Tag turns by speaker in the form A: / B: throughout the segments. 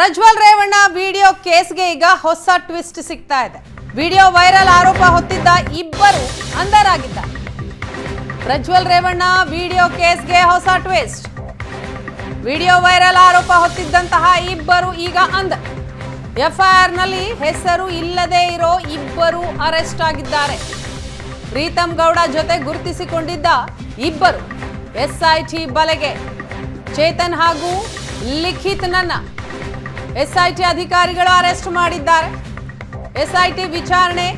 A: Prajwal Revanna video ಕೇಸ್ಗೆ ಈಗ ಹೊಸ twist ಸಿಗ್ತಾ ಇದೆ. ವಿಡಿಯೋ ವೈರಲ್ ಆರೋಪ ಹೊತ್ತಿದ್ದ ಇಬ್ಬರು ಅಂಧರಾಗಿದ್ದ ಪ್ರಜ್ವಲ್ ರೇವಣ್ಣ ವಿಡಿಯೋ ಕೇಸ್ಗೆ ಹೊಸ ಟ್ವಿಸ್ಟ್. ವಿಡಿಯೋ ವೈರಲ್ ಆರೋಪ ಹೊತ್ತಿದ್ದಂತಹ ಇಬ್ಬರು ಈಗ ಅಂಧ. ಎಫ್ಐಆರ್ನಲ್ಲಿ ಹೆಸರು ಇಲ್ಲದೆ ಇರೋ ಇಬ್ಬರು ಅರೆಸ್ಟ್ ಆಗಿದ್ದಾರೆ. ಪ್ರೀತಮ್ ಗೌಡ ಜೊತೆ ಗುರುತಿಸಿಕೊಂಡಿದ್ದ ಇಬ್ಬರು ಎಸ್ಐಟಿ ಬಲೆಗೆ. ಚೇತನ್ ಹಾಗೂ ಲಿಖಿತ್ ನನ್ನ ಎಸ್ಐಟಿ ಅಧಿಕಾರಿಗಳು ಅರೆಸ್ಟ್ ಮಾಡಿದ್ದಾರೆ. ಎಸ್ಐಟಿ ವಿಚಾರಣೆ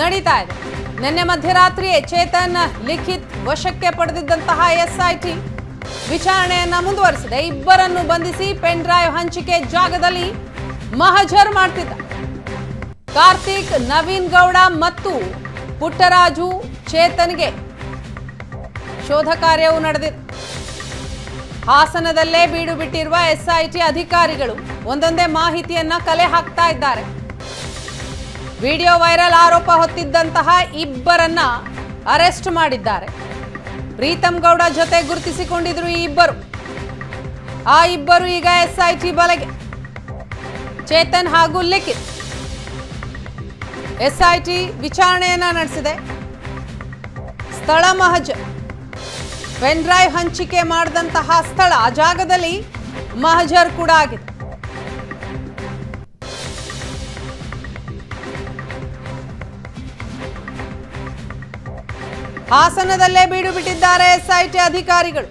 A: ನಡೀತಾ ಇದೆ. ನಿನ್ನೆ ಮಧ್ಯರಾತ್ರಿಯೇ ಚೇತನ್ ಲಿಖಿತ್ ವಶಕ್ಕೆ ಪಡೆದಿದ್ದಂತಹ ಎಸ್ಐಟಿ ವಿಚಾರಣೆಯನ್ನ ಮುಂದುವರಿಸಿದೆ. ಇಬ್ಬರನ್ನು ಬಂಧಿಸಿ ಪೆನ್ ಡ್ರೈವ್ ಹಂಚಿಕೆ ಜಾಗದಲ್ಲಿ ಮಹಜರ್ ಮಾಡ್ತಿದ್ದ ಕಾರ್ತಿಕ್, ನವೀನ್ ಗೌಡ ಮತ್ತು ಪುಟ್ಟರಾಜು ಚೇತನ್ಗೆ ಶೋಧ ಕಾರ್ಯವು ನಡೆದಿದೆ. ಹಾಸನದಲ್ಲೇ ಬೀಡು ಬಿಟ್ಟಿರುವ ಎಸ್ಐಟಿ ಅಧಿಕಾರಿಗಳು ಒಂದೊಂದೇ ಮಾಹಿತಿಯನ್ನ ಕಲೆ ಹಾಕ್ತಾ ಇದ್ದಾರೆ. ವಿಡಿಯೋ ವೈರಲ್ ಆರೋಪ ಹೊತ್ತಿದ್ದಂತಹ ಇಬ್ಬರನ್ನ ಅರೆಸ್ಟ್ ಮಾಡಿದ್ದಾರೆ. ಪ್ರೀತಮ್ ಗೌಡ ಜೊತೆ ಗುರುತಿಸಿಕೊಂಡಿದ್ರು ಈ ಇಬ್ಬರು. ಆ ಇಬ್ಬರು ಈಗ ಎಸ್ಐಟಿ ಬಲೆಗೆ. ಚೇತನ್ ಹಾಗೂ ಲಿಖಿತ್. ಎಸ್ಐಟಿ ವಿಚಾರಣೆಯನ್ನ ನಡೆಸಿದೆ. ಸ್ಥಳ ಮಹಜ. ಪೆನ್ ಡ್ರೈವ್ ಹಂಚಿಕೆ ಮಾಡಿದಂತಹ ಸ್ಥಳ, ಆ ಜಾಗದಲ್ಲಿ ಮಹಜರ್ ಕೂಡ ಆಗಿದೆ. ಹಾಸನದಲ್ಲೇ ಬೀಡು ಬಿಟ್ಟಿದ್ದಾರೆ ಎಸ್ಐಟಿ ಅಧಿಕಾರಿಗಳು.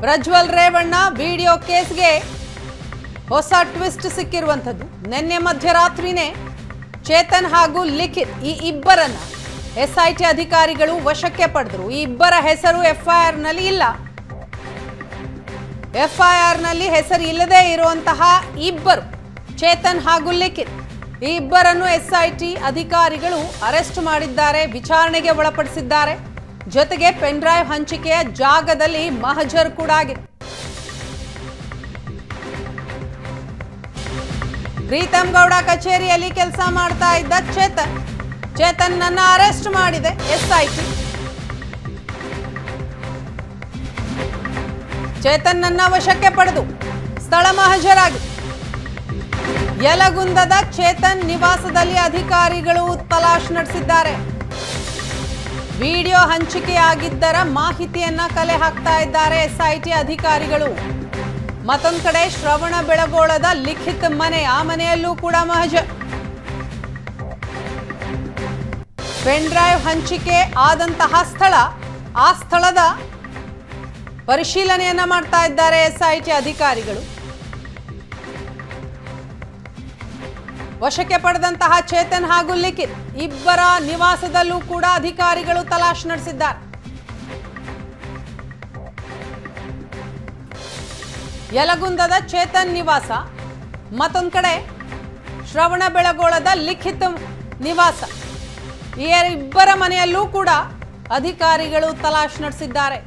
A: ಪ್ರಜ್ವಲ್ ರೇವಣ್ಣ ವಿಡಿಯೋ ಕೇಸ್ಗೆ ಹೊಸ ಟ್ವಿಸ್ಟ್ ಸಿಕ್ಕಿರುವಂಥದ್ದು. ನಿನ್ನೆ ಮಧ್ಯರಾತ್ರಿನೇ ಚೇತನ್ ಹಾಗೂ ಲಿಖಿತ್ ಈ ಇಬ್ಬರನ್ನ ಎಸ್ಐಟಿ ಅಧಿಕಾರಿಗಳು ವಶಕ್ಕೆ ಪಡೆದರು. ಈ ಇಬ್ಬರ ಹೆಸರು ಎಫ್ಐಆರ್ನಲ್ಲಿ ಇಲ್ಲ. ಎಫ್ಐಆರ್ನಲ್ಲಿ ಹೆಸರು ಇಲ್ಲದೆ ಇರುವಂತಹ ಇಬ್ಬರು ಚೇತನ್ ಹಾಗೂ ಲಿಖಿತ್. ಈ ಇಬ್ಬರನ್ನು ಎಸ್ಐಟಿ ಅಧಿಕಾರಿಗಳು ಅರೆಸ್ಟ್ ಮಾಡಿದ್ದಾರೆ, ವಿಚಾರಣೆಗೆ ಒಳಪಡಿಸಿದ್ದಾರೆ. ಜೊತೆಗೆ ಪೆನ್ ಡ್ರೈವ್ ಹಂಚಿಕೆಯ ಜಾಗದಲ್ಲಿ ಮಹಜರ್ ಕೂಡ ಆಗಿದೆ. ಪ್ರೀತಂ ಗೌಡ ಕಚೇರಿಯಲ್ಲಿ ಕೆಲಸ ಮಾಡ್ತಾ ಇದ್ದ ಚೇತನ್. ಚೇತನ್ ನನ್ನ ಅರೆಸ್ಟ್ ಮಾಡಿದೆ. ಎಸ್ಐಟಿ ಚೇತನ್ ನನ್ನ ವಶಕ್ಕೆ ಪಡೆದು ಸ್ಥಳ ಮಹಜರಾಗಿ. ಯಲಗುಂದದ ಚೇತನ್ ನಿವಾಸದಲ್ಲಿ ಅಧಿಕಾರಿಗಳು ತಲಾಶ್ ನಡೆಸಿದ್ದಾರೆ. ವಿಡಿಯೋ ಹಂಚಿಕೆಯಾಗಿದ್ದರ ಮಾಹಿತಿಯನ್ನ ಕಲೆ ಹಾಕ್ತಾ ಇದ್ದಾರೆ ಎಸ್ಐಟಿ ಅಧಿಕಾರಿಗಳು. ಮತ್ತೊಂದು ಕಡೆ ಶ್ರವಣ ಬೆಳಗೋಳದ ಲಿಖಿತ್ ಮನೆ, ಆ ಮನೆಯಲ್ಲೂ ಕೂಡ ಮಹಜ. ಪೆನ್ ಡ್ರೈವ್ ಹಂಚಿಕೆ ಆದಂತಹ ಸ್ಥಳ, ಆ ಸ್ಥಳದ ಪರಿಶೀಲನೆಯನ್ನ ಮಾಡ್ತಾ ಇದ್ದಾರೆ ಎಸ್ಐಟಿ ಅಧಿಕಾರಿಗಳು. ವಶಕ್ಕೆ ಪಡೆದಂತಹ ಚೇತನ್ ಹಾಗೂ ಲಿಖಿತ್ ಇಬ್ಬರ ನಿವಾಸದಲ್ಲೂ ಕೂಡ ಅಧಿಕಾರಿಗಳು ತಲಾಶ್ ನಡೆಸಿದ್ದಾರೆ. ಯಲಗುಂದದ ಚೇತನ್ ನಿವಾಸ, ಮತ್ತೊಂದು ಕಡೆ ಶ್ರವಣ ಬೆಳಗೋಳದ ಲಿಖಿತ್ ನಿವಾಸ. ಈ ಇಬ್ಬರ ಮನೆಯಲ್ಲೂ ಕೂಡ ಅಧಿಕಾರಿಗಳು ತಲಾಶ್ ನಡೆಸಿದ್ದಾರೆ.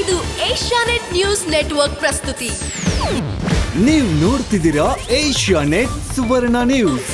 B: ಇದು ಏಷ್ಯಾನೆಟ್ ನ್ಯೂಸ್ ನೆಟ್ವರ್ಕ್ ಪ್ರಸ್ತುತಿ.
C: ನೀವು ನೋಡ್ತಿದ್ದೀರಾ ಏಷ್ಯಾ ನೆಟ್ ಸುವರ್ಣ ನ್ಯೂಸ್.